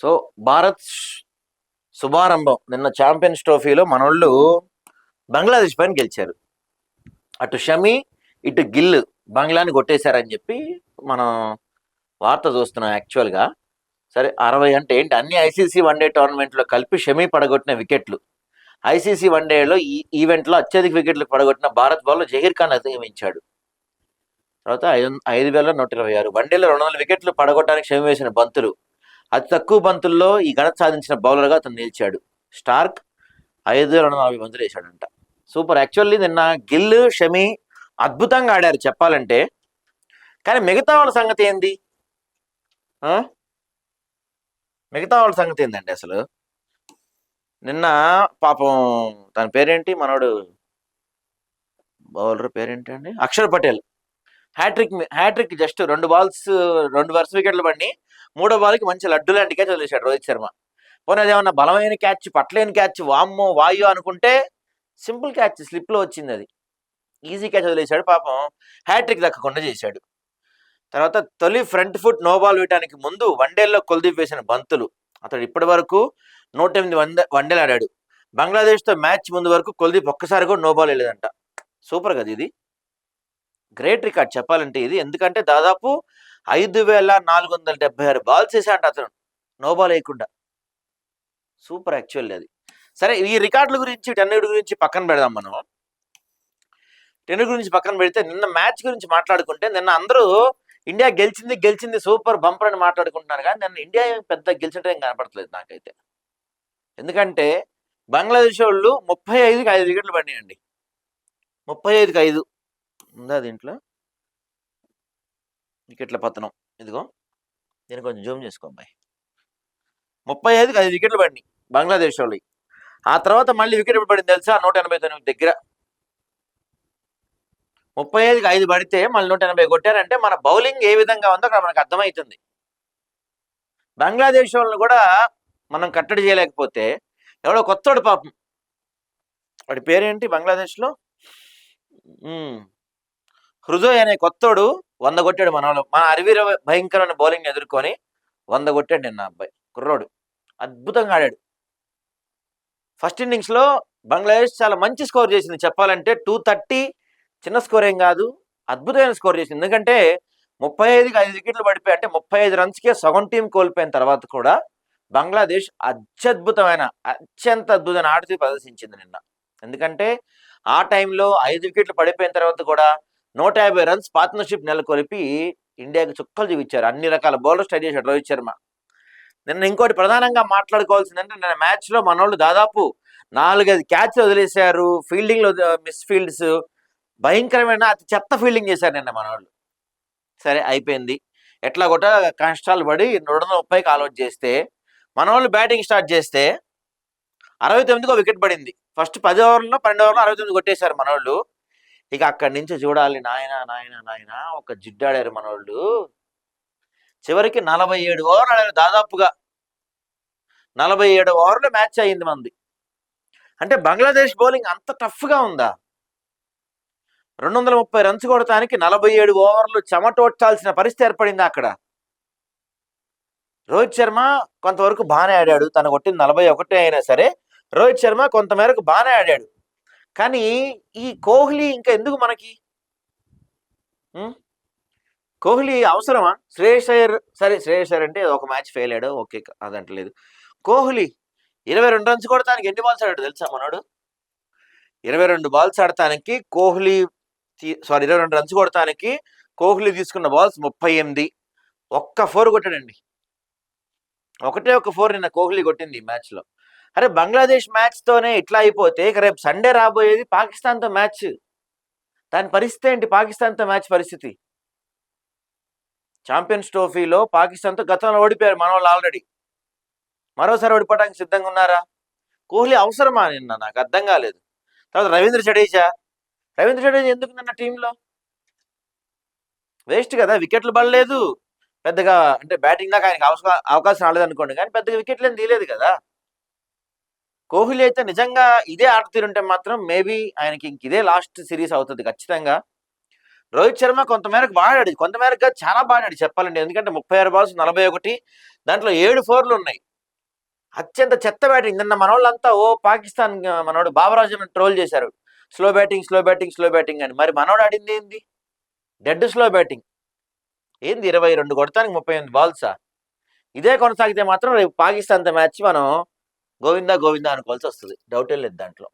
So Bharat శుభారంభం. నిన్న champions ట్రోఫీలో మనోళ్ళు బంగ్లాదేశ్ పైన గెలిచారు. అటు షమి ఇటు గిల్ బంగ్లాని కొట్టేశారని చెప్పి మనం వార్త చూస్తున్నాం యాక్చువల్గా. సరే అరవై అంటే ఏంటి? అన్ని ఐసీసీ వన్డే టోర్నమెంట్లో కలిపి షమి పడగొట్టిన వికెట్లు. ఐసీసీ వన్డేలో ఈ ఈవెంట్లో అత్యధిక వికెట్లు పడగొట్టిన భారత్ బాల్లో జహీర్ ఖాన్ అధిగమించాడు. తర్వాత ఐదు ఐదు వేల నూట ఇరవై ఆరు వన్డేలో రెండు వందల వికెట్లు పడగొట్టడానికి క్షమి వేసిన బంతులు అతి తక్కువ బంతుల్లో ఈ ఘనత సాధించిన బౌలర్గా అతను నిలిచాడు. స్టార్క్ ఐదు వేల రెండు నలభై బంతులు వేశాడంట. సూపర్. యాక్చువల్లీ నిన్న గిల్ షమి అద్భుతంగా ఆడారు చెప్పాలంటే. కానీ మిగతా వాళ్ళ సంగతి ఏంది? మిగతా వాళ్ళ సంగతి ఏందండి అసలు? నిన్న పాపం తన పేరేంటి? మనోడు బౌలర్ పేరేంటి అండి? Axar Patel. Hat-trick hat-trick just రెండు బాల్స్ రెండు వరుస వికెట్లు పడి మూడో బాల్కి మంచి లడ్డు లాంటి క్యాచ్ వదిలేశాడు రోహిత్ శర్మ. పోనీ అదేమన్నా బలమైన క్యాచ్ పట్టలేని క్యాచ్ వామ్మో వాయు అనుకుంటే సింపుల్ క్యాచ్ స్లిప్లో వచ్చింది అది. ఈజీ క్యాచ్ వదిలేశాడు పాపం. హ్యాట్రిక్ దక్కకుండా చేశాడు. తర్వాత తొలి ఫ్రంట్ ఫుట్ నో బాల్ వేయడానికి ముందు వన్డేల్లో కొలదీప్ వేసిన బంతులు. అతడు ఇప్పటి వరకు నూట ఎనిమిది వన్ వన్డేలు ఆడాడు. బంగ్లాదేశ్తో మ్యాచ్ ముందు వరకు కుల్దీప్ ఒక్కసారి కూడా నో బాల్ వేయలేదంట. సూపర్ కదా ఇది. గ్రేట్ రికార్డ్ చెప్పాలంటే ఇది. ఎందుకంటే దాదాపు ఐదు వేల నాలుగు వందల డెబ్బై ఆరు బాల్స్ వేసాడు అతను. నో బాల్ వేయకుండా. సూపర్ యాక్చువల్లీ అది. సరే ఈ రికార్డుల గురించి టెన్నుడి గురించి పక్కన పెడదాం మనం. టెన్నుడి గురించి పక్కన పెడితే నిన్న మ్యాచ్ గురించి మాట్లాడుకుంటే నిన్న అందరూ ఇండియా గెలిచింది గెలిచింది సూపర్ బంపర్ అని మాట్లాడుకుంటున్నారు కానీ నిన్న ఇండియా పెద్ద గెలిచినట్టు ఏం కనపడట్లేదు నాకైతే. ఎందుకంటే బంగ్లాదేశ్ వాళ్ళు ముప్పై ఐదుకి ఐదు వికెట్లు పడినాయండి. ముప్పై ఐదుకి ఐదు. ఉందా దీంట్లో? వికెట్ల పతనం. ఇదిగో దీన్ని కొంచెం జూమ్ చేసుకో అబ్బాయి. ముప్పై ఐదుకి ఐదు వికెట్లు పడినాయి బంగ్లాదేశ్ వాళ్ళు ఆ తర్వాత మళ్ళీ వికెట్ ఎప్పుడు పడింది తెలుసా? నూట ఎనభై తొమ్మిది దగ్గర. ముప్పై ఐదుకి ఐదు పడితే మళ్ళీ నూట ఎనభై కొట్టారంటే మన బౌలింగ్ ఏ విధంగా ఉందో అక్కడ మనకు అర్థమవుతుంది. బంగ్లాదేశ్ వాళ్ళని కూడా మనం కట్టడి చేయలేకపోతే ఎవడో కొత్తవాడు పాపం. వాడి పేరేంటి బంగ్లాదేశ్లో? హృదయ్ అనే కొత్తోడు వంద కొట్టాడు మన వాళ్ళు మన అరవీర భయంకరమైన బౌలింగ్ ఎదుర్కొని వంద కొట్టాడు నిన్న అబ్బాయి. కుర్రోడు. అద్భుతంగా ఆడాడు. ఫస్ట్ ఇన్నింగ్స్లో బంగ్లాదేశ్ చాలా మంచి స్కోర్ చేసింది. చెప్పాలంటే టూ థర్టీ చిన్న స్కోర్ ఏం కాదు. అద్భుతమైన స్కోర్ చేసింది. ఎందుకంటే ముప్పై ఐదుకి ఐదు వికెట్లు పడిపోయి అంటే ముప్పై ఐదు రన్స్కే సగం టీం కోల్పోయిన తర్వాత కూడా బంగ్లాదేశ్ అత్యద్భుతమైన అత్యంత అద్భుతమైన ఆటతీ ప్రదర్శించింది నిన్న. ఎందుకంటే ఆ టైంలో ఐదు వికెట్లు పడిపోయిన తర్వాత కూడా నూట యాభై రన్స్ పార్ట్నర్షిప్ నెలకొల్పి ఇండియాకి చుక్కలు చూపించారు. అన్ని రకాల బౌలర్స్ స్టడీ చేశాడు రోహిత్ శర్మ. నిన్న ఇంకోటి ప్రధానంగా మాట్లాడుకోవాల్సిందంటే నిన్న మ్యాచ్లో మనోళ్ళు దాదాపు నాలుగైదు క్యాచ్ వదిలేశారు. ఫీల్డింగ్లో మిస్ ఫీల్డ్స్ భయంకరమైన అతి చెత్త ఫీల్డింగ్ చేశారు నిన్న మనోళ్ళు. సరే అయిపోయింది. ఎట్లా కూడా కష్టాలు పడి రెండు వందల ముప్పైకి ఆల్అౌట్ చేస్తే మనోళ్ళు బ్యాటింగ్ స్టార్ట్ చేస్తే అరవై తొమ్మిదికి వికెట్ పడింది. ఫస్ట్ పది ఓవర్లో పన్నెండు ఓవర్లో అరవై తొమ్మిది కొట్టేశారు మనోళ్ళు. ఇక అక్కడి నుంచి చూడాలి నాయన నాయన నాయన ఒక జిడ్డాడారు మనోళ్ళు. చివరికి నలభై ఏడు ఓవర్లు ఆడారు దాదాపుగా నలభై ఏడు ఓవర్లు మ్యాచ్ అయింది మంది. అంటే బంగ్లాదేశ్ బౌలింగ్ అంత టఫ్గా ఉందా? రెండు వందల ముప్పై రన్స్ కొడటానికి నలభై ఏడు ఓవర్లు చెమటోడ్చాల్సిన పరిస్థితి ఏర్పడింది అక్కడ? రోహిత్ శర్మ కొంతవరకు బాగానే ఆడాడు. తను కొట్టింది నలభై ఒకటే అయినా సరే రోహిత్ శర్మ కొంతమేరకు బాగానే ఆడాడు. కానీ ఈ కోహ్లీ ఇంకా ఎందుకు మనకి? కోహ్లీ అవసరమా? శ్రేయస్ అయ్యర్ సరే శ్రేయస్ అయ్యర్ అంటే ఒక మ్యాచ్ ఫెయిల్ అయ్యాడు ఓకే అదంటలేదు కోహ్లీ ఇరవై రెండు రన్స్ కొడతానికి ఎన్ని బాల్స్ ఆడాడు తెలుసా మనోడు? ఇరవై రెండు బాల్స్ ఆడటానికి కోహ్లీ సారీ ఇరవై రెండు రన్స్ కొడటానికి కోహ్లీ తీసుకున్న బాల్స్ ముప్పై ఎనిమిది. ఒక్క ఫోర్ కొట్టాడండి. ఒకటే ఒక ఫోర్ నిన్న కోహ్లీ కొట్టింది ఈ మ్యాచ్లో. అరే బంగ్లాదేశ్ మ్యాచ్తోనే ఇట్లా అయిపోతే ఇక రేపు సండే రాబోయేది పాకిస్తాన్తో మ్యాచ్ దాని పరిస్థితి ఏంటి? పాకిస్తాన్తో మ్యాచ్ పరిస్థితి? ఛాంపియన్స్ ట్రోఫీలో పాకిస్తాన్తో గతంలో ఓడిపోయారు మన వాళ్ళు ఆల్రెడీ మరోసారి ఓడిపోవడానికి సిద్ధంగా ఉన్నారా? కోహ్లీ అవసరమా నిన్న? నాకు అర్థం కాలేదు. తర్వాత రవీంద్ర జడేజా. రవీంద్ర జడేజా ఎందుకు నిన్న టీంలో వేస్ట్ కదా వికెట్లు పడలేదు. పెద్దగా అంటే బ్యాటింగ్ దాకా ఆయనకి అవకాశం రాలేదు అనుకోండి కానీ పెద్దగా వికెట్లు ఏం తీయలేదు కదా. కోహ్లీ అయితే నిజంగా ఇదే ఆట తీరుంటే మాత్రం మేబీ ఆయనకి ఇంక ఇదే లాస్ట్ సిరీస్ అవుతుంది ఖచ్చితంగా. రోహిత్ శర్మ కొంతమేరకు బాడాడు కొంతమేరకు చాలా బాడాడు చెప్పాలండి ఎందుకంటే ముప్పై ఆరు బాల్స్ నలభై ఒకటి దాంట్లో ఏడు ఫోర్లు ఉన్నాయి. అత్యంత చెత్త బ్యాటింగ్. నిన్న మనోళ్ళంతా ఓ పాకిస్తాన్ మనోడు బాబరాజును ట్రోల్ చేశారు. Slow batting slow batting slow batting అని. మరి మనోడు ఆడింది ఏంది? Dead slow batting. ఏంది ఇరవై రెండు కొడతానికి ముప్పై ఎనిమిది బాల్సా? ఇదే కొనసాగితే మాత్రం రేపు పాకిస్తాన్తో మ్యాచ్ మనం గోవిందా గోవిందా అనుకోవాల్సి వస్తుంది డౌటే లేదు దాంట్లో.